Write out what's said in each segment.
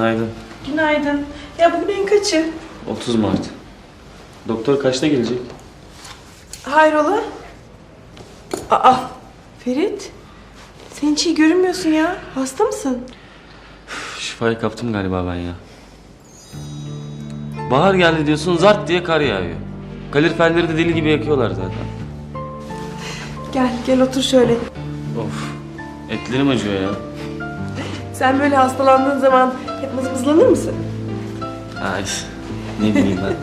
Günaydın. Günaydın. Ya bugün en kaçı? 30 Mart. Doktor kaçta gelecek? Hayrola? Aa, Ferit. Sen hiç iyi görünmüyorsun ya. Hasta mısın? Şifayı kaptım galiba ben ya. Bahar geldi diyorsun zart diye kar yağıyor. Kaloriferleri de deli gibi yakıyorlar zaten. Gel, gel otur şöyle. Of. Etlerim acıyor ya. Sen böyle hastalandığın zaman hep mızmızlanır mısın? Ay. Ne bileyim ben.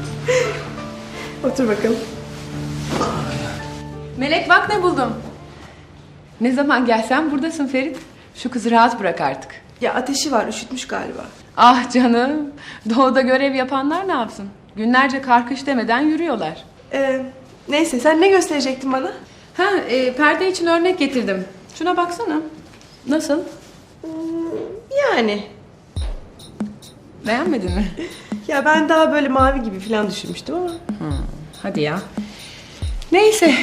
Otur bakalım. Melek bak ne buldum. Ne zaman gelsen buradasın Ferit. Şu kızı rahat bırak artık. Ya ateşi var, üşütmüş galiba. Ah canım. Doğuda görev yapanlar ne yapsın? Günlerce karkış demeden yürüyorlar. Ee, neyse, sen ne gösterecektin bana? Ha, e, perde için örnek getirdim. Şuna baksana. Nasıl? Yani. Beğenmedin mi? Ya ben daha böyle mavi gibi falan düşünmüştüm ama. Hadi ya. Neyse.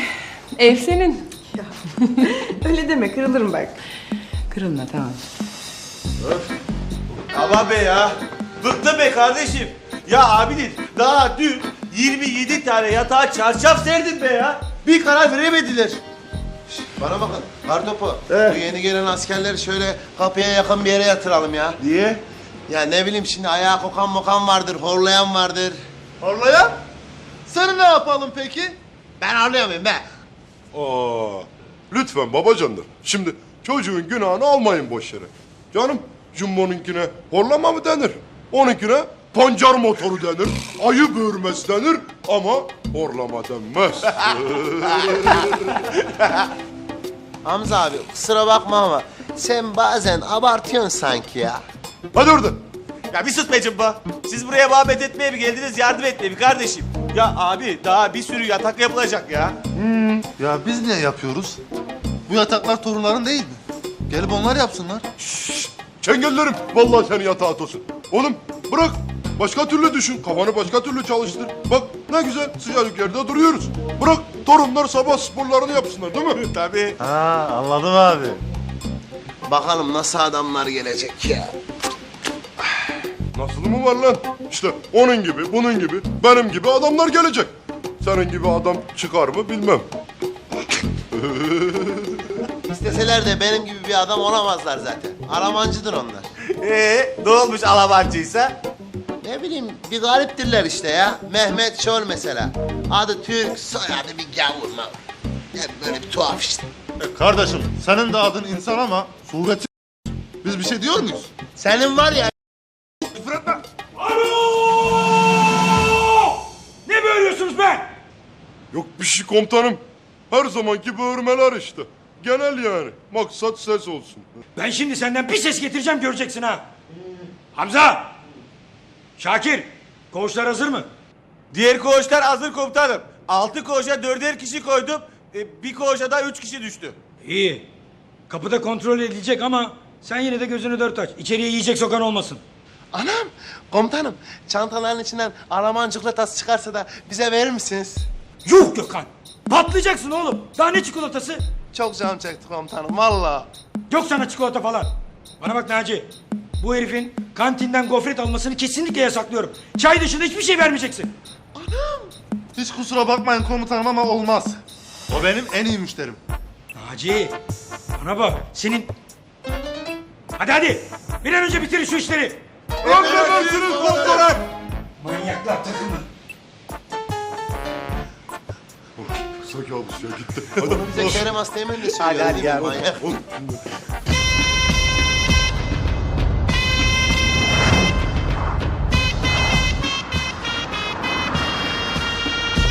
Ev senin. Ya. Öyle deme, kırılırım bak. Kırılma tamam. Ama be ya. Bıktım be kardeşim. Ya abinin daha dün 27 tane yatağa çarşaf serdim be ya. Bir karar veremediler. Bana bakın Kartopu. Bu yeni gelen askerleri şöyle kapıya yakın bir yere yatıralım ya. Niye? Ya ne bileyim şimdi ayağa kokan mokan vardır, horlayan vardır. Horlayan? Seni ne yapalım peki? Ben horlayamıyorum be. Aa, lütfen babacanlar. Şimdi çocuğun günahını almayın boş yere. Canım Jumbo'nunkine horlama mı denir? Onunkine pancar motoru denir. Ayı böğürmesi denir ama horlama denmez. Hamza abi kusura bakma ama sen bazen abartıyorsun sanki ya. Hadi oradan. Ya bir sus be cımbá. Siz buraya muhabbet etmeye mi geldiniz, yardım etmeye mi kardeşim? Ya abi daha bir sürü yatak yapılacak ya. Ya biz niye yapıyoruz? Bu yataklar torunların değil mi? Gelip onlar yapsınlar. Çengellerim vallahi seni yatağa atosun. Oğlum bırak. Başka türlü düşün. Kafanı başka türlü çalıştır. Bak ne güzel sıcacık yerde duruyoruz. Bırak torunlar sabah sporlarını yapsınlar değil mi? Tabii. Ha anladım abi. Bakalım nasıl adamlar gelecek ya. Nasıl mı var lan? İşte onun gibi, bunun gibi, benim gibi adamlar gelecek. Senin gibi adam çıkar mı bilmem. İsteseler de benim gibi bir adam olamazlar zaten. Alamancıdır onlar. Ee, ne olmuş alabancıysa? Ne bileyim bir gariptirler işte ya. Mehmet Şol mesela. Adı Türk, soyadı bir gavur. Hep böyle bir tuhaf işte. E, kardeşim senin de adın insan ama sureti biz bir şey diyor muyuz? Senin var ya Ne böğürüyorsunuz be? Yok bir şey komutanım. Her zamanki böğürmeler işte. Genel yani. Maksat ses olsun. Ben şimdi senden bir ses getireceğim göreceksin ha. Hamza! Şakir! Koğuşlar hazır mı? Diğer koğuşlar hazır komutanım. Altı koğuşa dörder kişi koydum. E, bir koğuşa da üç kişi düştü. İyi. Kapıda kontrol edilecek ama sen yine de gözünü dört aç. İçeriye yiyecek sokan olmasın. Anam, komutanım çantaların içinden Alman çikolatası çıkarsa da bize verir misiniz? Yuh Gökhan! Patlayacaksın oğlum. Daha ne çikolatası? Çok canım çekti komutanım valla. Yok sana çikolata falan. Bana bak Naci. Bu herifin kantinden gofret almasını kesinlikle yasaklıyorum. Çay dışında hiçbir şey vermeyeceksin. Hiç kusura bakmayın komutanım ama olmaz. O benim en iyi müşterim. Naci, bana bak. Senin... Hadi hadi. Bir an önce bitirin şu işleri. Emredersiniz komutanım. Manyaklar takımı. Kısa kabus ya gitti. Hadi. Bize Kerem Asteğmen de Hadi, söylüyor hadi mi? ya. Manyak.